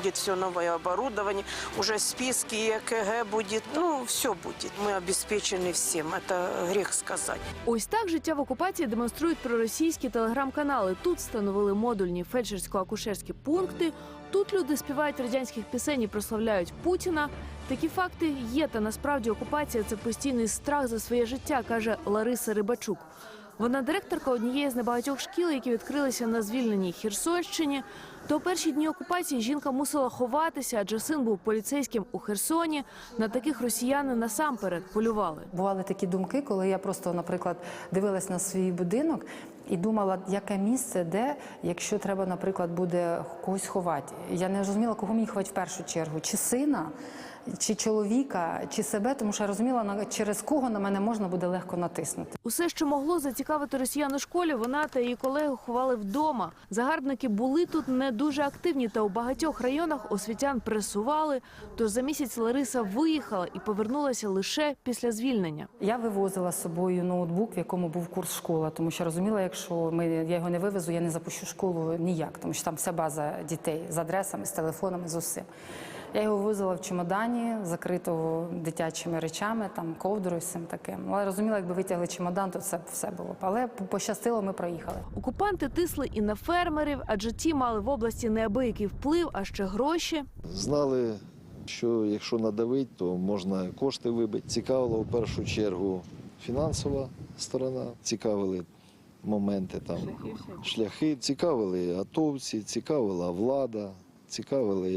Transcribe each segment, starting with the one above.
будет все новое оборудование, уже списки и ЭКГ будет, ну, все будет. Мы обеспечены всем, это грех сказать. Ось так життя в окупації демонструють проросійські телеграм-канали. Тут встановили модульні фельдшерсько-акушерські пункти. Тут люди співають радянських пісень і прославляють Путіна. Такі факти є, та насправді окупація це постійний страх за своє життя, каже Лариса Рибачук. Вона директорка однієї з небагатьох шкіл, які відкрилися на звільненій Херсонщині. То перші дні окупації жінка мусила ховатися, адже син був поліцейським у Херсоні. На таких росіяни насамперед полювали. Бували такі думки, коли я просто, наприклад, дивилась на свій будинок і думала, яке місце, де, якщо треба, наприклад, буде когось ховати. Я не розуміла, кого мені ховати в першу чергу, чи сина, чи чоловіка, чи себе, тому що я розуміла, через кого на мене можна буде легко натиснути. Усе, що могло зацікавити росіян у школі, вона та її колеги ховали вдома. Загарбники були тут не дуже активні, та у багатьох районах освітян пресували. Тож за місяць Лариса виїхала і повернулася лише після звільнення. Я вивозила з собою ноутбук, в якому був курс школа, тому що розуміла, якщо ми, я його не вивезу, я не запущу школу ніяк, тому що там вся база дітей з адресами, з телефонами, з усім. Я його вивозила в чемодані, закритого дитячими речами, там ковдрою, всім таким. Але розуміла, якби витягли чемодан, то це все було б. Але пощастило, ми проїхали. Окупанти тисли і на фермерів, адже ті мали в області неабиякий вплив, а ще гроші. Знали, що якщо надавить, то можна кошти вибити. Цікавила в першу чергу фінансова сторона, цікавили моменти там шляхи, цікавили атовці, цікавила влада, цікавили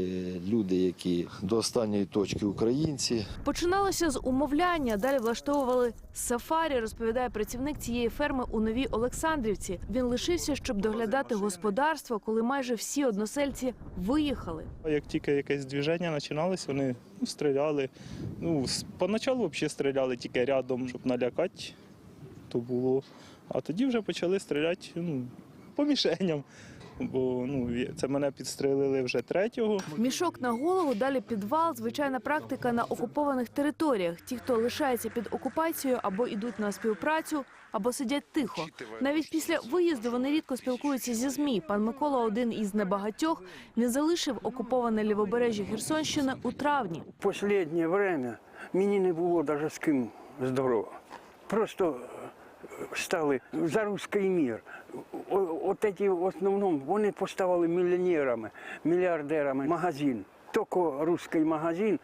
люди, які до останньої точки українці. Починалося з умовляння. Далі влаштовували сафарі, розповідає працівник цієї ферми у Новій Олександрівці. Він лишився, щоб доглядати господарство, коли майже всі односельці виїхали. Як тільки якесь движення починалось, вони ну, стріляли. Ну, поначалу взагалі стріляли тільки рядом, щоб налякати, то було. А тоді вже почали стріляти ну, по мішеням. Бо ну, це мене підстрелили вже третього. Мішок на голову, далі підвал. Звичайна практика на окупованих територіях. Ті, хто лишається під окупацією, або йдуть на співпрацю, або сидять тихо. Навіть після виїзду вони рідко спілкуються зі змі. Пан Микола один із небагатьох. Він залишив окуповане лівобережжя Херсонщини у травні. Последнє время мені не було навіть з ким здорово. Просто стали за руський мір. От ці в основному вони поставили мільйонерами, мільярдерами магазин. Тільки руський магазин,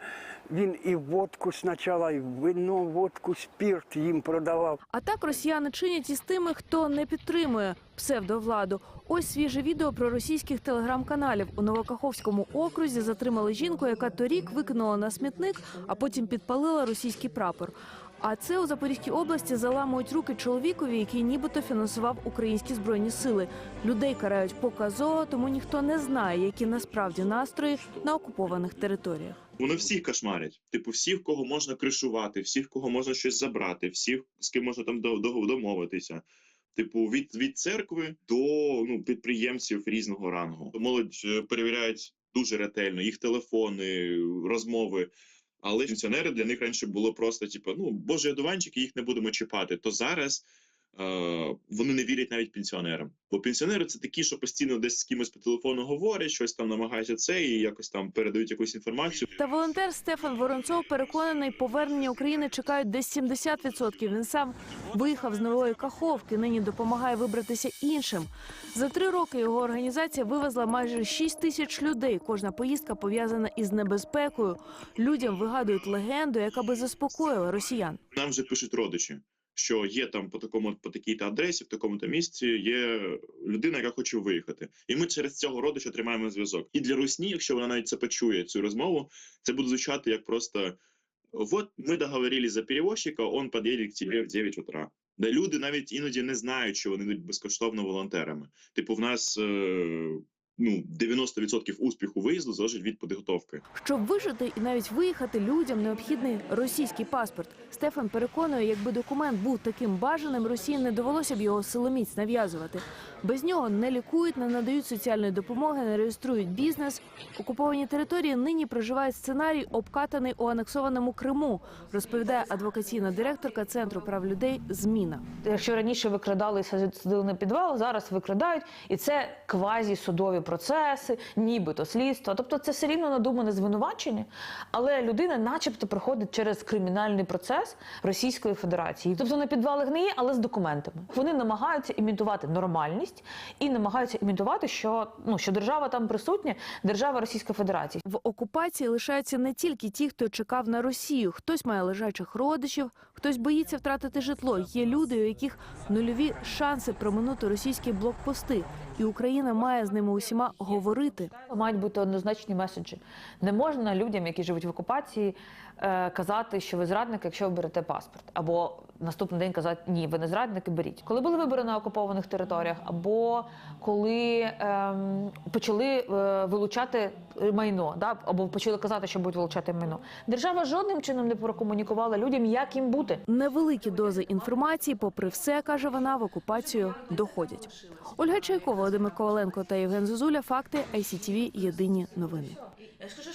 він і водку спочатку, і вино, водку, спирт їм продавав. А так росіяни чинять із тими, хто не підтримує псевдовладу. Ось свіже відео про російських телеграм-каналів. У Новокаховському окрузі затримали жінку, яка торік викинула на смітник, а потім підпалила російський прапор. А це у Запорізькій області заламують руки чоловікові, який нібито фінансував українські збройні сили. Людей карають показово, тому ніхто не знає, які насправді настрої на окупованих територіях. Вони всіх кошмарять. Типу, всіх, кого можна кришувати, всіх, кого можна щось забрати, всіх, з ким можна там до- до- домовитися. Типу, від, від церкви до ну, підприємців різного рангу. Молодь е, перевіряють дуже ретельно їх телефони, розмови. Але пенсіонери для них раніше було просто, типу, ну, боже, одуванчики, їх не будемо чіпати. То зараз вони не вірять навіть пенсіонерам. Бо пенсіонери це такі, що постійно десь з кимось по телефону говорять, щось там намагаються це і якось там передають якусь інформацію. Та волонтер Стефан Воронцов переконаний, повернення України чекають десь 70%. Він сам виїхав з нової каховки. Нині допомагає вибратися іншим. За три роки його організація вивезла майже 6 тисяч людей. Кожна поїздка пов'язана із небезпекою. Людям вигадують легенду, яка би заспокоїла росіян. Нам вже пишуть родичі, що є там по такому по такій-то адресі, в такому-то місці є людина, яка хоче виїхати. І ми через цього родича тримаємо зв'язок. І для русні, якщо вона навіть це почує, цю розмову, це буде звучати як просто: от ми договорились за перевозчика, он під'їде к тебе в 9 утра. Де люди навіть іноді не знають, що вони йдуть безкоштовно волонтерами. Типу, в нас е, ну 90% успіху виїзду залежить від підготовки. Щоб вижити і навіть виїхати людям необхідний російський паспорт. Стефан переконує, якби документ був таким бажаним, Росії не довелося б його силоміць нав'язувати. Без нього не лікують, не надають соціальної допомоги, не реєструють бізнес. Окуповані території нині проживають сценарій, обкатаний у анексованому Криму, розповідає адвокаційна директорка центру прав людей Зміна. Якщо раніше викрадали і садили на підвал, зараз викрадають, і це квазі судові процеси, нібито слідство. Тобто це все рівно надумане звинувачення, але людина, начебто, проходить через кримінальний процес Російської Федерації. Тобто на підвали гниє, але з документами. Вони намагаються імітувати нормальність і намагаються імітувати, що ну що держава там присутня, держава Російської Федерації. В окупації лишаються не тільки ті, хто чекав на Росію. Хтось має лежачих родичів, хтось боїться втратити житло. Є люди, у яких нульові шанси проминути російські блокпости, і Україна має з ними усіма говорити. Мають бути однозначні меседжі. Не можна людям, які живуть в окупації, е, казати, що ви зрадник, якщо ви берете паспорт, або наступний день казати ні, ви не зрадники, беріть. Коли були вибори на окупованих територіях, або коли ем, почали е, вилучати майно, да, або почали казати, що будуть вилучати майно. Держава жодним чином не прокомунікувала людям, як їм бути. Невеликі дози інформації, попри все, каже вона, в окупацію доходять. Ольга Чайкова, Володимир Коваленко та Євген Зозуля. Факти ICTV. Єдині новини.